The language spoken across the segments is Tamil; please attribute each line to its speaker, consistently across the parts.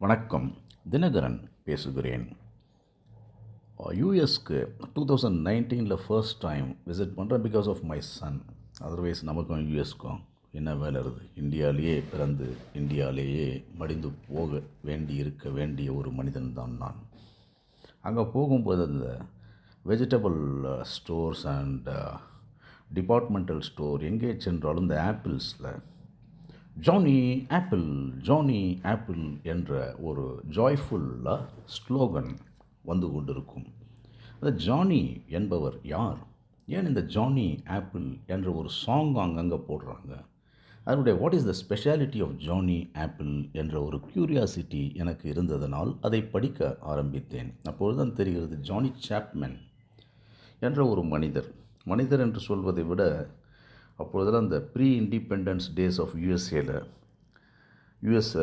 Speaker 1: வணக்கம். தினகரன் பேசுகிறேன். யூஎஸ்க்கு டூ தௌசண்ட் நைன்டீனில் ஃபர்ஸ்ட் டைம் விசிட் பண்ணுறேன் because of my son otherwise நமக்கும் யூஎஸ்க்கும் என்ன வேலை இருது இந்தியாவிலேயே பிறந்து இந்தியாவிலேயே மடிந்து போக வேண்டி இருக்க வேண்டிய ஒரு மனிதன் தான் நான். அங்கே போகும்போது அந்த vegetable stores and departmental store எங்கே சென்றாலும் இந்த ஆப்பிள்ஸில் ஜானி ஆப்பிள் ஜானி ஆப்பிள் என்ற ஒரு ஜாய்ஃபுல்லாக ஸ்லோகன் வந்து கொண்டிருக்கும். அந்த ஜானி என்பவர் யார்? ஏன் இந்த ஜானி ஆப்பிள் என்ற ஒரு சாங் அங்கங்கே போடுறாங்க? அதனுடைய what is the speciality of Johnny apple என்ற ஒரு க்யூரியாசிட்டி எனக்கு இருந்ததனால் அதை படிக்க ஆரம்பித்தேன். அப்பொழுது தான் தெரிகிறது ஜானி சாப்மேன் என்ற ஒரு மனிதர். மனிதர் என்று சொல்வதை விட அப்பொழுதெல்லாம் அந்த ப்ரீ இண்டிபெண்டன்ஸ் டேஸ் ஆஃப் யூஎஸ்ஏல யுஎஸ்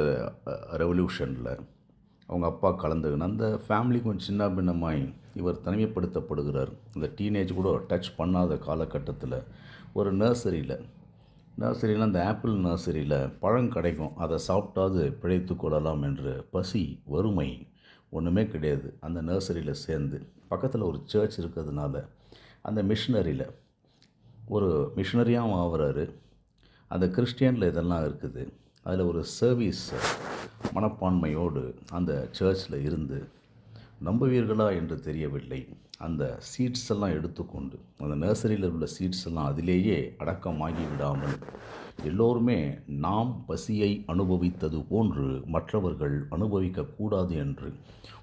Speaker 1: ரெவல்யூஷனில் அவங்க அப்பா கலந்துக்கின அந்த ஃபேமிலி கொஞ்சம் சின்ன பின்னமாய் இவர் தனிமைப்படுத்தப்படுகிறார். இந்த டீனேஜ் கூட டச் பண்ணாத காலகட்டத்தில் ஒரு நர்சரியில் நர்சரியில் அந்த ஆப்பிள் நர்சரியில் பழம் கிடைக்கும் அதை சாப்பிட்டாது பிழைத்து கொள்ளலாம் என்று பசி வறுமை ஒன்றுமே கிடையாது. அந்த நர்சரியில் சேர்ந்து பக்கத்தில் ஒரு சர்ச் இருக்கிறதுனால அந்த மிஷினரியில் ஒரு மிஷினரியாகவும் ஆகிறாரு. அந்த கிறிஸ்டியனில் இதெல்லாம் இருக்குது. அதில் ஒரு சர்வீஸ் மனப்பான்மையோடு அந்த சர்ச்சில் இருந்து நம்புவீர்களா என்று தெரியவில்லை. அந்த சீட்ஸ் எல்லாம் எடுத்துக்கொண்டு அந்த நர்சரியில் உள்ள சீட்ஸ் எல்லாம் அதிலேயே அடக்கமாகி விடாமல் எல்லோருமே நாம் பசியை அனுபவித்தது போன்று மற்றவர்கள் அனுபவிக்கக்கூடாது என்று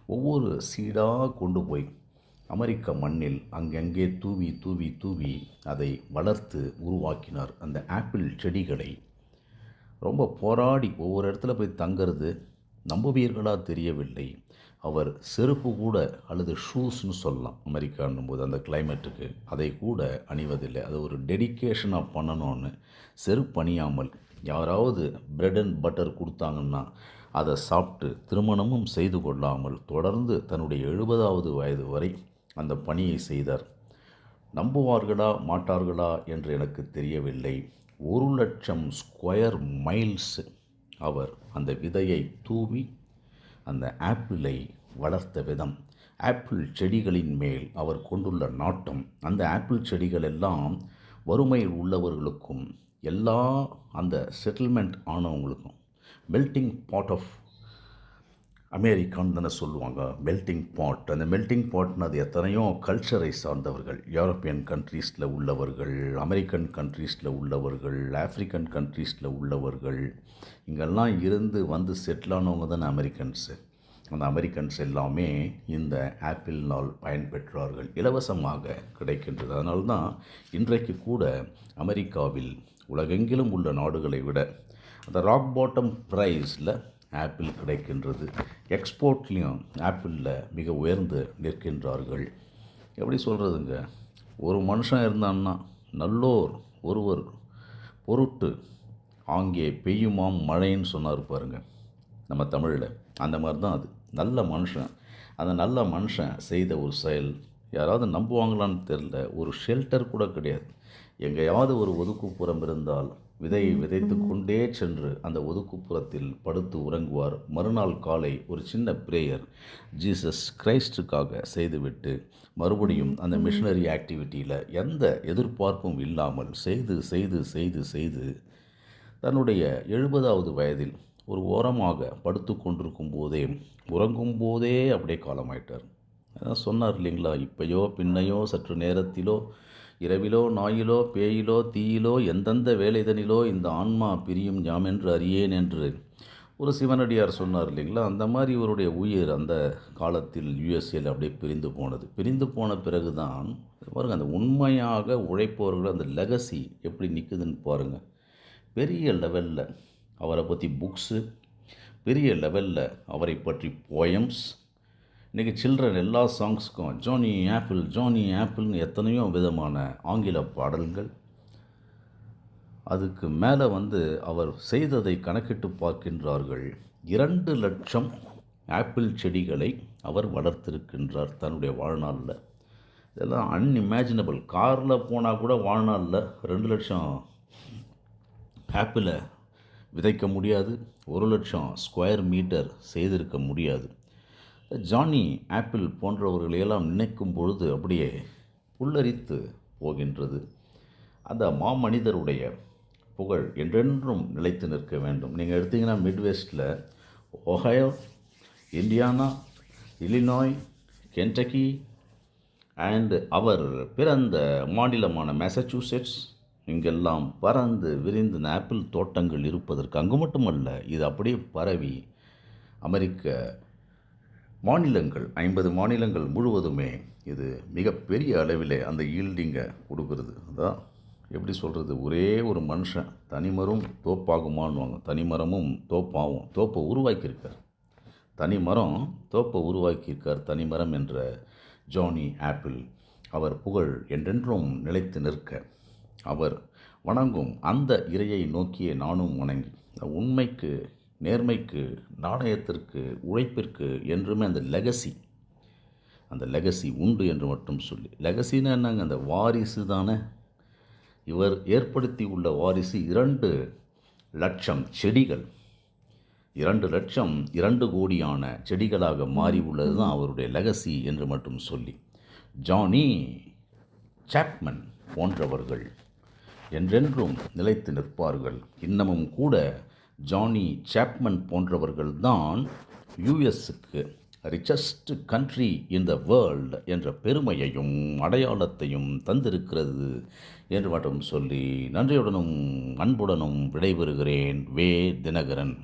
Speaker 1: ஒவ்வொரு சீடாக கொண்டு போய் அமெரிக்க மண்ணில் அங்கங்கே தூவி தூவி தூவி அதை வளர்த்து உருவாக்கினார் அந்த ஆப்பிள் செடிகளை. ரொம்ப போராடி ஒவ்வொரு இடத்துல போய் தங்கிறது நம்புவீர்களா தெரியவில்லை. அவர் செருப்பு கூட அல்லது ஷூஸ்னு சொல்லலாம் அமெரிக்கான்னும் போது அந்த கிளைமேட்டுக்கு. அதை கூட அணிவதில்லை. அது ஒரு டெடிக்கேஷனாக பண்ணணும்னு செருப்பு அணியாமல் யாராவது பிரெட் அண்ட் பட்டர் கொடுத்தாங்கன்னா அதை சாப்பிட்டு திருமணமும் செய்து கொள்ளாமல் தொடர்ந்து தன்னுடைய எழுபதாவது வயது வரை அந்த பணியை செய்தார். நம்புவார்களா மாட்டார்களா என்று எனக்கு தெரியவில்லை. ஒரு லட்சம் ஸ்கொயர் மைல்ஸ் அவர் அந்த விதையை தூவி அந்த ஆப்பிளை வளர்த்த விதம். ஆப்பிள் செடிகளின் மேல் அவர் கொண்டுள்ள நாட்டம். அந்த ஆப்பிள் செடிகள் எல்லாம் வறுமையில் உள்ளவர்களுக்கும் எல்லா அந்த செட்டில்மெண்ட் ஆனவங்களுக்கும் மெல்ட்டிங் பாட் ஆஃப் அமெரிக்கான்னு தானே சொல்லுவாங்க மெல்ட்டிங் பாட் அந்த மெல்ட்டிங் பாட்னு அது எத்தனையோ கல்ச்சரை சார்ந்தவர்கள் யூரோப்பியன் கண்ட்ரீஸில் உள்ளவர்கள் அமெரிக்கன் கண்ட்ரீஸில் உள்ளவர்கள் ஆஃப்ரிக்கன் கண்ட்ரீஸில் உள்ளவர்கள் இங்கெல்லாம் இருந்து வந்து செட்டில் ஆனவங்க தானே அமெரிக்கன்ஸு அந்த அமெரிக்கன்ஸ் எல்லாமே இந்த ஆப்பிள் நாள் பயன்பெற்றார்கள் இலவசமாக கிடைக்கின்றது. அதனால்தான் இன்றைக்கு கூட அமெரிக்காவில் உலகெங்கிலும் உள்ள நாடுகளை விட அந்த ராக் பாட்டம் ப்ரைஸில் ஆப்பிள் கிடைக்கின்றது. எக்ஸ்போர்ட்லேயும் ஆப்பிளில் மிக உயர்ந்து நிற்கின்றார்கள். எப்படி சொல்கிறதுங்க ஒரு மனுஷன் இருந்தான்னா நல்லோர் ஒருவர் பொருட்டு ஆங்கே பெய்யுமாம் மழைன்னு சொன்னார் பாருங்க. நம்ம தமிழில். அந்த மாதிரி தான் அது. நல்ல மனுஷன். அந்த நல்ல மனுஷன் செய்த ஒரு செயல். யாராவது நம்புவாங்களான்னு தெரில ஒரு ஷெல்டர் கூட கிடையாது. எங்கேயாவது ஒரு ஒதுக்குப்புறம் இருந்தால் விதையை விதைத்து கொண்டே சென்று அந்த ஒதுக்குப்புறத்தில் படுத்து உறங்குவார். மறுநாள் காலை ஒரு சின்ன பிரேயர் ஜீசஸ் கிரைஸ்டுக்காக செய்துவிட்டு மறுபடியும் அந்த மிஷினரி ஆக்டிவிட்டியில் எந்த எதிர்பார்ப்பும் இல்லாமல் செய்து செய்து செய்து செய்து தன்னுடைய எழுபதாவது வயதில் ஒரு ஓரமாக படுத்து கொண்டிருக்கும் போதே உறங்கும் போதே அப்படியே காலமாயிட்டார். அதான் சொன்னார் இல்லைங்களா? இப்பையோ பின்னையோ சற்று நேரத்திலோ இரவிலோ நாயிலோ பேயிலோ தீயிலோ எந்தெந்த வேலைதனிலோ இந்த ஆன்மா பிரியும் யாமென்று அறியேன் என்று ஒரு சிவனடியார் சொன்னார் இல்லைங்களா? அந்த மாதிரி இவருடைய உயிர் அந்த காலத்தில் யுஎஸ்ஏல அப்படியே பிரிந்து போனது. பிரிந்து போன பிறகு தான் பாருங்கள் அந்த உண்மையாக உழைப்பவர்கள் அந்த லெகசி எப்படி நிற்குதுன்னு பாருங்கள் பெரிய லெவலில் அவரை பற்றி புக்ஸு பெரிய லெவலில் அவரை பற்றி போயம்ஸ் இன்றைக்கி சில்ட்ரன் எல்லா சாங்ஸ்க்கும் ஜோனி ஆப்பிள் ஜோனி ஆப்பிள்னு எத்தனையோ விதமான ஆங்கில பாடல்கள். அதுக்கு மேலே வந்து அவர் செய்ததை கணக்கிட்டு பார்க்கின்றார்கள். இரண்டு லட்சம் ஆப்பிள் செடிகளை அவர் வளர்த்திருக்கின்றார் தன்னுடைய வாழ்நாளில். இதெல்லாம் அன்இமேஜினபிள் காரில் போனால் கூட வாழ்நாளில் ரெண்டு லட்சம் ஆப்பிளை விதைக்க முடியாது. ஒரு லட்சம் ஸ்கொயர் மீட்டர் செய்திருக்க முடியாது. ஜானி ஆப்பிள் போன்றவர்களையெல்லாம் நினைக்கும் பொழுது அப்படியே புல்லரித்து போகின்றது. அந்த மாமனிதருடைய புகழ் என்றென்றும் நிலைத்து நிற்க வேண்டும். நீங்கள் எடுத்தீங்கன்னா மிட்வெஸ்ட்டில் Ohio Indiana Illinois Kentucky and அவர் பிறந்த மாநிலமான மேசச்சூசெட்ஸ் இங்கெல்லாம் பறந்து விரிந்து ஆப்பிள் தோட்டங்கள் இருப்பதற்கு அங்கு மட்டுமல்ல இது அப்படியே பரவி அமெரிக்க மாநிலங்கள் ஐம்பது மாநிலங்கள் முழுவதுமே இது மிகப்பெரிய அளவிலே அந்த ஈல்டிங்கை கொடுக்குறது. அதான் எப்படி சொல்கிறது ஒரே ஒரு மனுஷன் தனிமரம் தோப்பாகுமான்னுவாங்க. தனிமரமும் தோப்பாகும் தோப்பை உருவாக்கியிருக்கார். தனிமரம் தோப்பை உருவாக்கியிருக்கார் தனிமரம் என்ற ஜானி ஆப்பிள். அவர் புகழ் என்றென்றும் நிலைத்து நிற்க அவர் வணங்கும் அந்த இறையை நோக்கியே நானும் வணங்கி உண்மைக்கு நேர்மைக்கு நாணயத்திற்கு உழைப்பிற்கு என்றுமே அந்த லெகசி அந்த லெகசி உண்டு என்று மட்டும் சொல்லி லெகசின்னா என்னங்க? அந்த வாரிசு தானே. இவர் ஏற்படுத்தி உள்ள வாரிசு இரண்டு லட்சம் செடிகள். இரண்டு லட்சம் இரண்டு கோடியான செடிகளாக மாறி உள்ளது தான் அவருடைய லெகசி என்று மட்டும் சொல்லி ஜானி சாப்மன் போன்றவர்கள் என்றென்றும் நிலைத்து நிற்பார்கள். இன்னமும் கூட ஜானி சாப்மன் போன்றவர்கள் தான் யூஎஸ்க்கு richest country in the world என்ற பெருமையையும் அடையாளத்தையும் தந்திருக்கிறது என்று மட்டும் சொல்லி நன்றியுடனும் அன்புடனும் விடைபெறுகிறேன் வே தினகரன்.